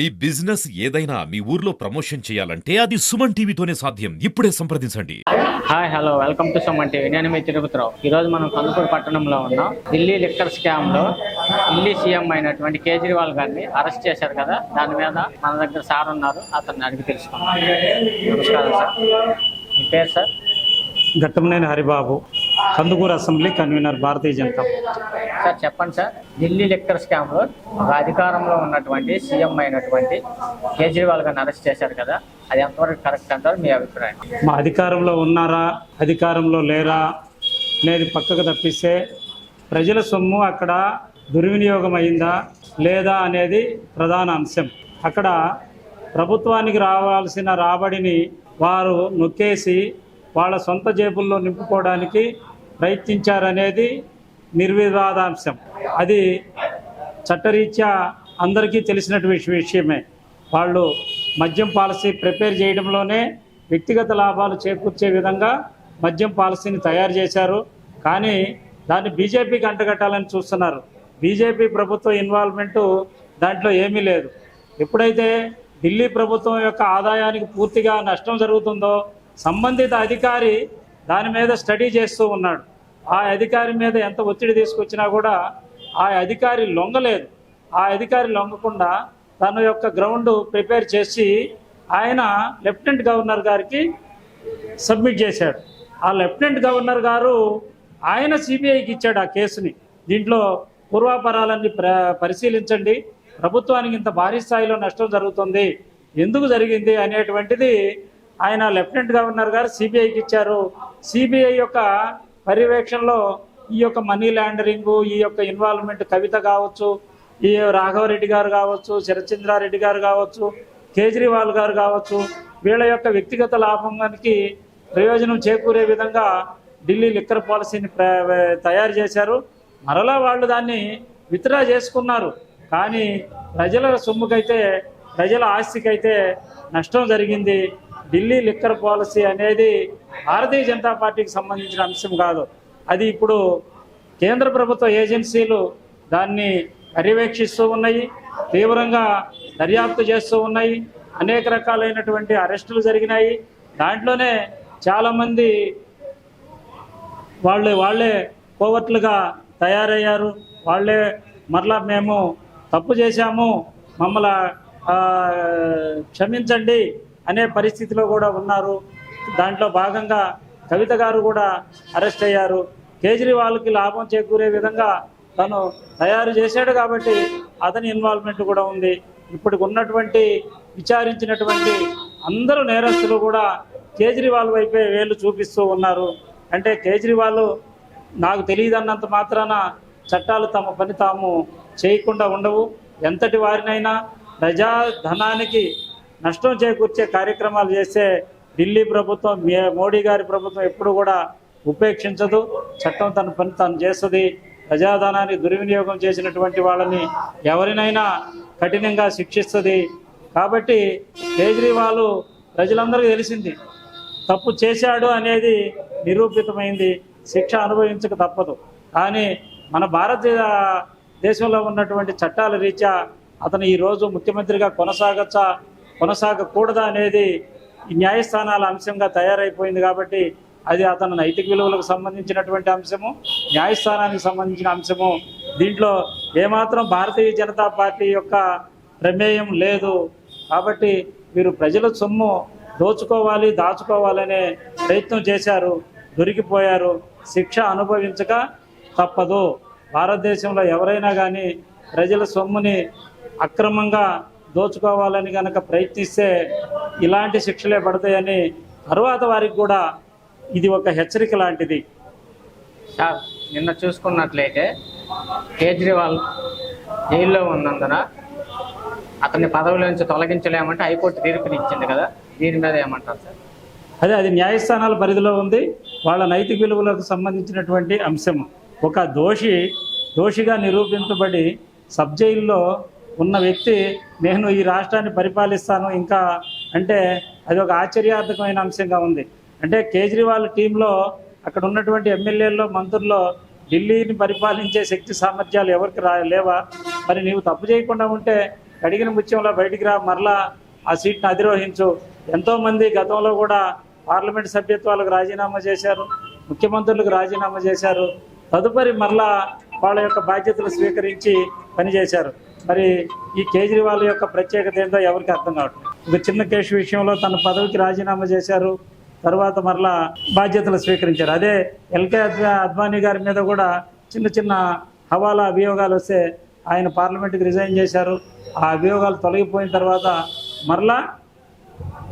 ఈ బిజినెస్ ఏదైనా మీ ఊర్లో ప్రమోషన్ చేయాలంటే అది సుమన్ టీవీతోనే సాధ్యం. ఇప్పుడే సంప్రదించండి. Hi hello. Welcome to Suman TV. నేను మీ తిరుపతిరావు. ఈ రోజు మనం కందుకూరు పట్టణంలో ఉన్నాం. ఢిల్లీ లిక్కర్ స్కామ్లో ఢిల్లీ సీఎం అయినటువంటి కేజ్రీవాల్ గారిని అరెస్ట్ చేశారు కదా? దాని మీద మన దగ్గర సార్ ఉన్నారు. అతన్ని అడిగి తెలుసుకున్నాం నమస్కారం సార్. మీ పేరు sir? Ghattamaneni Haribabu. Kandukur assembly convener Bharatiya Janata. Sir చెప్పండి సార్. ఢిల్లీ లిక్కర్ స్కామ్లో ఒక అధికారంలో ఉన్నటువంటి సీఎం అయినటువంటి కేజ్రీవాల్ గారిని అరెస్ట్ చేశారు కదా. అది ఎంతవరకు కరెక్ట్ అంటారు? మీ అభిప్రాయం. మా అధికారంలో ఉన్నారా? అధికారంలో లేరా? అనేది పక్కకు తప్పిస్తే ప్రజల సొమ్ము అక్కడ దుర్వినియోగం అయిందా? లేదా అనేది ప్రధాన అంశం. అక్కడ ప్రభుత్వానికి రావాల్సిన రాబడిని వారు నొక్కేసి వాళ్ళ సొంత జేబుల్లో నింపుకోవడానికి ప్రయత్నించారనేది నిర్వివాదాంశం. అది చట్టరీత్యా అందరికీ తెలిసినటువంటి విషయమే. వాళ్ళు మద్యం పాలసీ ప్రిపేర్ చేయడంలోనే వ్యక్తిగత లాభాలు చేకూర్చే విధంగా మద్యం పాలసీని తయారు చేశారు. కానీ దాన్ని బీజేపీకి అంటగట్టాలని చూస్తున్నారు. బీజేపీ ప్రభుత్వ ఇన్వాల్వ్మెంటు దాంట్లో ఏమీ లేదు. ఎప్పుడైతే ఢిల్లీ ప్రభుత్వం యొక్క ఆదాయానికి పూర్తిగా నష్టం జరుగుతుందో సంబంధిత అధికారి దాని మీద స్టడీ చేస్తూ ఉన్నాడు. ఆ అధికారి మీద ఎంత ఒత్తిడి తీసుకొచ్చినా కూడా ఆ అధికారి లొంగలేదు. ఆ అధికారి లొంగకుండా తన యొక్క గ్రౌండ్ ప్రిపేర్ చేసి ఆయన లెఫ్టినెంట్ గవర్నర్ గారికి సబ్మిట్ చేశాడు. ఆ లెఫ్టినెంట్ గవర్నర్ గారు ఆయన సిబిఐకి ఇచ్చాడు ఆ కేసుని. దీంట్లో పూర్వాపరాలన్నీ ప్ర పరిశీలించండి. ప్రభుత్వానికి ఇంత భారీ స్థాయిలో నష్టం జరుగుతుంది. ఎందుకు జరిగింది అనేటువంటిది ఆయన లెఫ్టినెంట్ గవర్నర్ గారు సిబిఐకి ఇచ్చారు. సిబిఐ యొక్క పర్యవేక్షణలో ఈ యొక్క మనీ లాండరింగ్ ఈ యొక్క ఇన్వాల్వ్మెంట్ కవిత కావచ్చు ఈ రాఘవరెడ్డి గారు కావచ్చు శరత్చంద్రారెడ్డి గారు కావచ్చు కేజ్రీవాల్ గారు కావచ్చు వీళ్ళ యొక్క వ్యక్తిగత లాభానికి ప్రయోజనం చేకూరే విధంగా ఢిల్లీ లిక్కర్ పాలసీని ప్ర- తయారు చేశారు. మరలా వాళ్ళు దాన్ని విత్డ్రా చేసుకున్నారు. కానీ ప్రజల సొమ్ముకైతే ప్రజల ఆస్తికైతే నష్టం జరిగింది. ఢిల్లీ లిక్కర్ పాలసీ అనేది భారతీయ జనతా పార్టీకి సంబంధించిన అంశం కాదు. అది ఇప్పుడు కేంద్ర ప్రభుత్వ ఏజెన్సీలు దాన్ని పర్యవేక్షిస్తూ ఉన్నాయి తీవ్రంగా దర్యాప్తు చేస్తూ ఉన్నాయి. అనేక రకాలైనటువంటి అరెస్టులు జరిగినాయి. దాంట్లోనే చాలామంది వాళ్ళు వాళ్ళే కోవట్లుగా తయారయ్యారు. వాళ్ళే మరలా మేము తప్పు చేశాము. మమ్మల్ని క్షమించండి. అనే పరిస్థితిలో కూడా ఉన్నారు. దాంట్లో భాగంగా కవిత గారు కూడా అరెస్ట్ అయ్యారు. కేజ్రీవాల్కి లాభం చేకూరే విధంగా తను తయారు చేశాడు కాబట్టి అతని ఇన్వాల్వ్మెంట్ కూడా ఉంది. ఇప్పటికి ఉన్నటువంటి విచారించినటువంటి అందరూ నేరస్తులు కూడా కేజ్రీవాల్ వైపే వేలు చూపిస్తూ ఉన్నారు. అంటే కేజ్రీవాల్ నాకు తెలియదన్నంత మాత్రాన చట్టాలు తమ పని తాము చేయకుండా ఉండవు. ఎంతటి వారినైనా ప్రజాధనానికి నష్టం చేకూర్చే కార్యక్రమాలు చేస్తే ఢిల్లీ ప్రభుత్వం మోడీ గారి ప్రభుత్వం ఎప్పుడు కూడా ఉపేక్షించదు. చట్టం తన పని తాను చేస్తుంది. ప్రజాధనాన్ని దుర్వినియోగం చేసినటువంటి వాళ్ళని ఎవరినైనా కఠినంగా శిక్షిస్తుంది. కాబట్టి కేజ్రీవాల్ ప్రజలందరికీ తెలిసింది తప్పు చేశాడు అనేది నిరూపితమైంది. శిక్ష అనుభవించక తప్పదు. కానీ మన భారతీయ దేశంలో ఉన్నటువంటి చట్టాల రీత్యా అతను ఈరోజు ముఖ్యమంత్రిగా కొనసాగచ్చా? కొనసాగకూడదా అనేది న్యాయస్థానాల అంశంగా తయారైపోయింది కాబట్టి అది అతను నైతిక విలువలకు సంబంధించినటువంటి అంశము న్యాయస్థానానికి సంబంధించిన అంశము. దీంట్లో ఏమాత్రం భారతీయ జనతా పార్టీ యొక్క ప్రమేయం లేదు. కాబట్టి మీరు ప్రజల సొమ్ము దోచుకోవాలి దాచుకోవాలనే ప్రయత్నం చేశారు దొరికిపోయారు. శిక్ష అనుభవించక తప్పదు. భారతదేశంలో ఎవరైనా కానీ ప్రజల సొమ్ముని అక్రమంగా దోచుకోవాలని కనుక ప్రయత్నిస్తే ఇలాంటి శిక్షలే పడతాయని తరువాత వారికి కూడా ఇది ఒక హెచ్చరిక లాంటిది. సార్ నిన్న చూసుకున్నట్లయితే కేజ్రీవాల్ జైల్లో ఉన్నందున అతన్ని పదవిలో నుంచి తొలగించలేమంటే హైకోర్టు తీర్పునిచ్చింది కదా దీని మీద ఏమంటారు సార్? అదే అది న్యాయస్థానాల పరిధిలో ఉంది. వాళ్ళ నైతిక విలువలకు సంబంధించినటువంటి అంశం ఒక దోషి దోషిగా నిరూపించబడి సబ్ జైల్లో ఉన్న వ్యక్తి నేను ఈ రాష్ట్రాన్ని పరిపాలిస్తాను ఇంకా అంటే అది ఒక ఆశ్చర్యార్థకమైన అంశంగా ఉంది. అంటే కేజ్రీవాల్ టీంలో అక్కడ ఉన్నటువంటి ఎమ్మెల్యేల్లో మంత్రుల్లో ఢిల్లీని పరిపాలించే శక్తి సామర్థ్యాలు ఎవరికి రా లేవా? మరి నీవు తప్పు చేయకుండా ఉంటే కడిగిన ముత్యంలో బయటికి రా మరలా ఆ సీట్ను అధిరోహించు. ఎంతోమంది గతంలో కూడా పార్లమెంట్ సభ్యత్వాలకు రాజీనామా చేశారు ముఖ్యమంత్రులకు రాజీనామా చేశారు. తదుపరి మరలా వాళ్ళ యొక్క బాధ్యతలు స్వీకరించి పనిచేశారు. మరి ఈ కేజ్రీవాల్ యొక్క ప్రత్యేకత ఏంటో ఎవరికి అర్థం కావట్లేదు. ఒక చిన్న కేసు విషయంలో తన పదవికి రాజీనామా చేశారు తర్వాత మరలా బాధ్యతలు స్వీకరించారు. అదే ఎల్కే అద్వా అద్వానీ గారి మీద కూడా చిన్న చిన్న హవాలా అభియోగాలు వస్తే ఆయన పార్లమెంట్కి రిజైన్ చేశారు. ఆ అభియోగాలు తొలగిపోయిన తర్వాత మరలా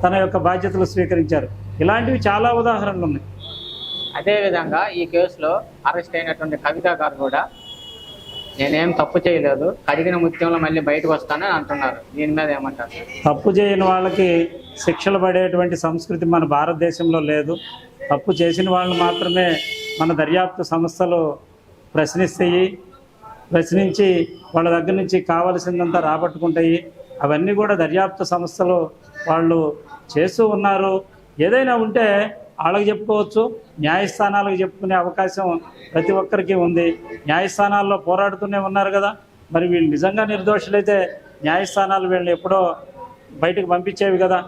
తన యొక్క బాధ్యతలు స్వీకరించారు. ఇలాంటివి చాలా ఉదాహరణలు ఉన్నాయి. అదేవిధంగా ఈ కేసులో అరెస్ట్ అయినటువంటి కవిత గారు కూడా నేనేం తప్పు చేయలేదు. కడిగిన ముత్యంలో మళ్ళీ బయటకు వస్తానని అంటున్నారు. దీని మీద ఏమంటారు? తప్పు చేయని వాళ్ళకి శిక్షలు పడేటువంటి సంస్కృతి మన భారతదేశంలో లేదు. తప్పు చేసిన వాళ్ళని మాత్రమే మన దర్యాప్తు సంస్థలు ప్రశ్నిస్తాయి. ప్రశ్నించి వాళ్ళ దగ్గర నుంచి కావలసిందంతా రాబట్టుకుంటాయి. అవన్నీ కూడా దర్యాప్తు సంస్థలు వాళ్ళు చేస్తూ ఉన్నారు. ఏదైనా ఉంటే వాళ్ళకి చెప్పుకోవచ్చు. న్యాయస్థానాలకు చెప్పుకునే అవకాశం ప్రతి ఒక్కరికి ఉంది. న్యాయస్థానాల్లో పోరాడుతూనే ఉన్నారు కదా. మరి వీళ్ళు నిజంగా నిర్దోషులైతే న్యాయస్థానాలు వీళ్ళని ఎప్పుడో బయటకు పంపించేవి కదా.